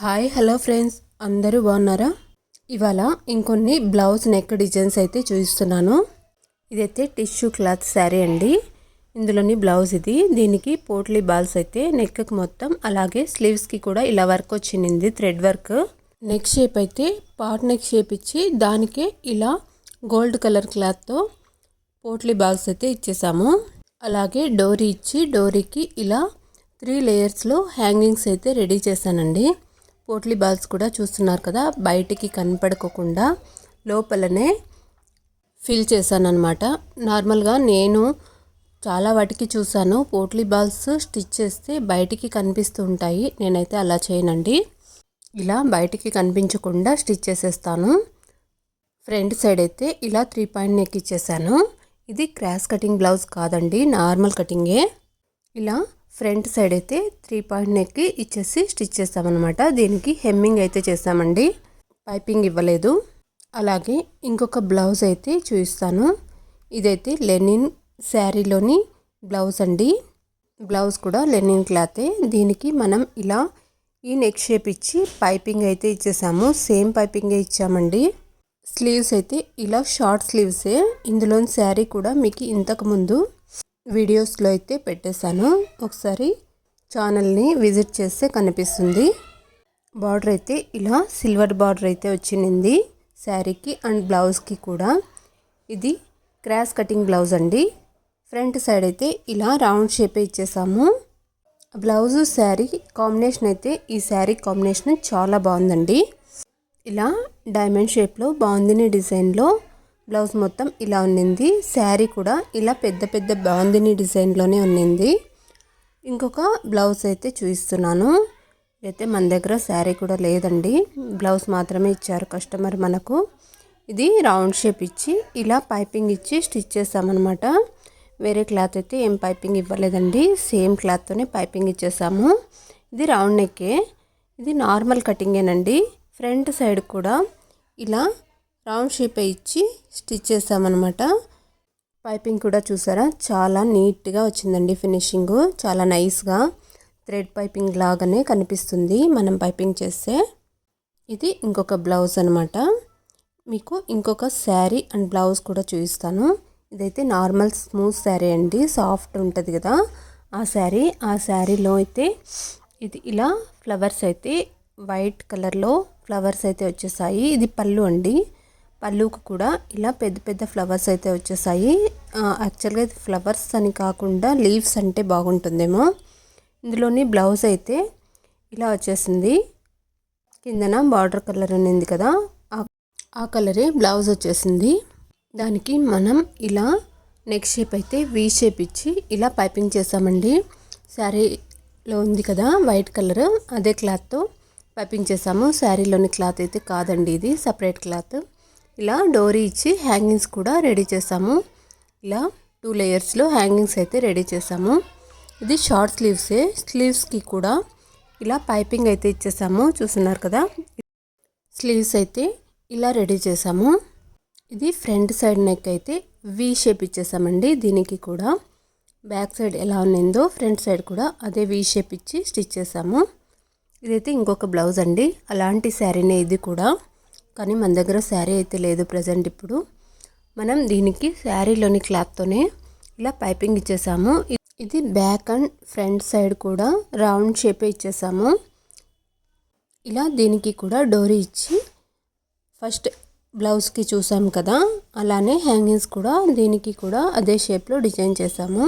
Hi hello friends. అందరూ బాగున్నారా? ఇవాళ ఇంకొన్ని బ్లౌజ్ నెక్ డిజైన్స్ అయితే చూపిస్తున్నాను. ఇదైతే టిష్యూ క్లాత్ శారీ అండి. ఇందులోని బ్లౌజ్ ఇది. దీనికి పోట్లీ బాల్స్ అయితే నెక్కి మొత్తం అలాగే స్లీవ్స్కి కూడా ఇలా వర్క్ వచ్చింది థ్రెడ్ వర్క్. నెక్ షేప్ అయితే పాట్ నెక్ షేప్ ఇచ్చి దానికే ఇలా గోల్డ్ కలర్ క్లాత్తో పోట్లీ బాల్స్ అయితే ఇచ్చేసాము. అలాగే డోరీ ఇచ్చి డోరీకి ఇలా త్రీ లేయర్స్లో హ్యాంగింగ్స్ అయితే రెడీ చేశానండి. పోట్లీ బాల్స్ కూడా చూస్తున్నారు కదా బయటికి కనపడకుండా లోపలనే ఫిల్ చేశాను అనమాట నార్మల్గా నేను చాలా వాటికి చూశాను. పోట్లీ బాల్స్ స్టిచ్ చేస్తే బయటికి కనిపిస్తూ ఉంటాయి నేనైతే అలా చేయనండి. ఇలా బయటికి కనిపించకుండా స్టిచ్ చేసేస్తాను. ఫ్రంట్ సైడ్ అయితే ఇలా త్రీ పాయింట్ నెక్ ఇచ్చేసాను. ఇది క్రాస్ కటింగ్ బ్లౌజ్ కాదండి నార్మల్ కటింగే. ఇలా ఫ్రంట్ సైడ్ అయితే త్రీ పాయింట్ నెక్కి ఇచ్చేసి స్టిచ్ చేస్తామన్నమాట. దీనికి హెమ్మింగ్ అయితే చేస్తామండి. పైపింగ్ ఇవ్వలేదు. అలాగే ఇంకొక బ్లౌజ్ అయితే చూపిస్తాను. ఇదైతే లెనిన్ శారీలోని బ్లౌజ్ అండి. బ్లౌజ్ కూడా లెనిన్ క్లాతే. దీనికి మనం ఇలా ఈ నెక్ షేప్ ఇచ్చి పైపింగ్ అయితే ఇచ్చేసాము. సేమ్ పైపింగే ఇచ్చామండి. స్లీవ్స్ అయితే ఇలా షార్ట్ స్లీవ్సే. ఇందులోని శారీ కూడా మీకు ఇంతకుముందు వీడియోస్లో అయితే పెట్టేశాను. ఒకసారి ఛానల్ని విజిట్ చేస్తే కనిపిస్తుంది. బార్డర్ అయితే ఇలా సిల్వర్ బార్డర్ అయితే వచ్చింది. శారీకి అండ్ బ్లౌజ్కి కూడా. ఇది క్రాస్ కటింగ్ బ్లౌజ్ అండి. ఫ్రంట్ సైడ్ అయితే ఇలా రౌండ్ షేప్ ఇచ్చేసాము. బ్లౌజు శారీ కాంబినేషన్ అయితే ఈ శారీ కాంబినేషన్ చాలా బాగుందండి. ఇలా డైమండ్ షేప్లో బాగుంది డిజైన్లో బ్లౌజ్ మొత్తం ఇలా ఉన్నింది. శారీ కూడా ఇలా పెద్ద పెద్ద బాందిని డిజైన్లోనే ఉన్నింది. ఇంకొక బ్లౌజ్ అయితే చూపిస్తున్నాను. అయితే మన దగ్గర శారీ కూడా లేదండి. బ్లౌజ్ మాత్రమే ఇచ్చారు కస్టమర్ మనకు. ఇది రౌండ్ షేప్ ఇచ్చి ఇలా పైపింగ్ ఇచ్చి స్టిచ్ చేసామన్నమాట. వేరే క్లాత్ అయితే ఏం పైపింగ్ ఇవ్వలేదండి. సేమ్ క్లాత్తోనే పైపింగ్ ఇచ్చేసాము. ఇది రౌండ్ నెక్కే. ఇది నార్మల్ కటింగేనండి. ఫ్రంట్ సైడ్ కూడా ఇలా రౌండ్ షేప్ ఇచ్చి స్టిచ్ చేసామన్నమాట. పైపింగ్ కూడా చూసారా? చాలా నీట్గా వచ్చిందండి ఫినిషింగ్. చాలా నైస్గా థ్రెడ్ పైపింగ్ లాగానే కనిపిస్తుంది మనం పైపింగ్ చేస్తే. ఇది ఇంకొక బ్లౌజ్ అనమాట మీకు ఇంకొక శారీ అండ్ బ్లౌజ్ కూడా చూపిస్తాను. ఇదైతే నార్మల్ స్మూత్ శారీ అండి. సాఫ్ట్ ఉంటుంది కదా ఆ శారీ. ఆ శారీలో అయితే ఇది ఇలా ఫ్లవర్స్ అయితే వైట్ కలర్లో ఫ్లవర్స్ అయితే వచ్చేసాయి. ఇది పళ్ళు అండి. పళ్ళుకు కూడా ఇలా పెద్ద పెద్ద ఫ్లవర్స్ అయితే వచ్చేసాయి. యాక్చువల్గా ఇది ఫ్లవర్స్ అని కాకుండా లీవ్స్ అంటే బాగుంటుందేమో. ఇందులోని బ్లౌజ్ అయితే ఇలా వచ్చేసింది. కిందన బార్డర్ కలర్ అనేది కదా. ఆ కలరే బ్లౌజ్ వచ్చేసింది. దానికి మనం ఇలా నెక్ షేప్ అయితే వీ షేప్ ఇచ్చి ఇలా పైపింగ్ చేసామండి. శారీలో ఉంది కదా వైట్ కలర్ అదే క్లాత్తో పైపింగ్ చేసాము. శారీలోని క్లాత్ అయితే కాదండి ఇది సపరేట్ క్లాత్. ఇలా డోరీ ఇచ్చి హ్యాంగింగ్స్ కూడా రెడీ చేసాము. ఇలా టూ లేయర్స్లో హ్యాంగింగ్స్ అయితే రెడీ చేసాము. ఇది షార్ట్ స్లీవ్సే. స్లీవ్స్కి కూడా ఇలా పైపింగ్ అయితే ఇచ్చేసాము. చూస్తున్నారు కదా? స్లీవ్స్ అయితే ఇలా రెడీ చేసాము. ఇది ఫ్రంట్ సైడ్ నెక్ అయితే వి షేప్ ఇచ్చేసామండి దీనికి కూడా. బ్యాక్ సైడ్ ఎలా ఉన్నిందో ఫ్రంట్ సైడ్ కూడా అదే వి షేప్ ఇచ్చి స్టిచ్ చేసాము. ఇదైతే ఇంకొక బ్లౌజ్ అండి. అలాంటి శారీనే ఇది కూడా. కానీ మన దగ్గర శారీ అయితే లేదు ప్రజెంట్ ఇప్పుడు. మనం దీనికి శారీలోని క్లాత్తోనే ఇలా పైపింగ్ ఇచ్చేసాము. ఇది బ్యాక్ అండ్ ఫ్రంట్ సైడ్ కూడా రౌండ్ షేప్ ఇచ్చేసాము. ఇలా దీనికి కూడా డోరీ ఇచ్చి ఫస్ట్ బ్లౌజ్కి చూసాం కదా అలానే హ్యాంగింగ్స్ కూడా దీనికి కూడా అదే షేప్లో డిజైన్ చేసాము.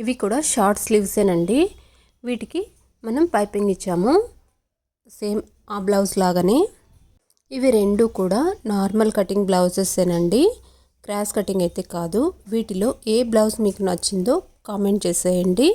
ఇవి కూడా షార్ట్ స్లీవ్సేనండి. వీటికి మనం పైపింగ్ ఇచ్చాము. సేమ్ ఆ బ్లౌజ్ లాగానే. ఇవి రెండు కూడా నార్మల్ కటింగ్ బ్లౌజెస్సేనండి క్రాస్ కటింగ్ అయితే కాదు. వీటిలో ఏ బ్లౌజ్ మీకు నచ్చిందో కామెంట్ చేసేయండి.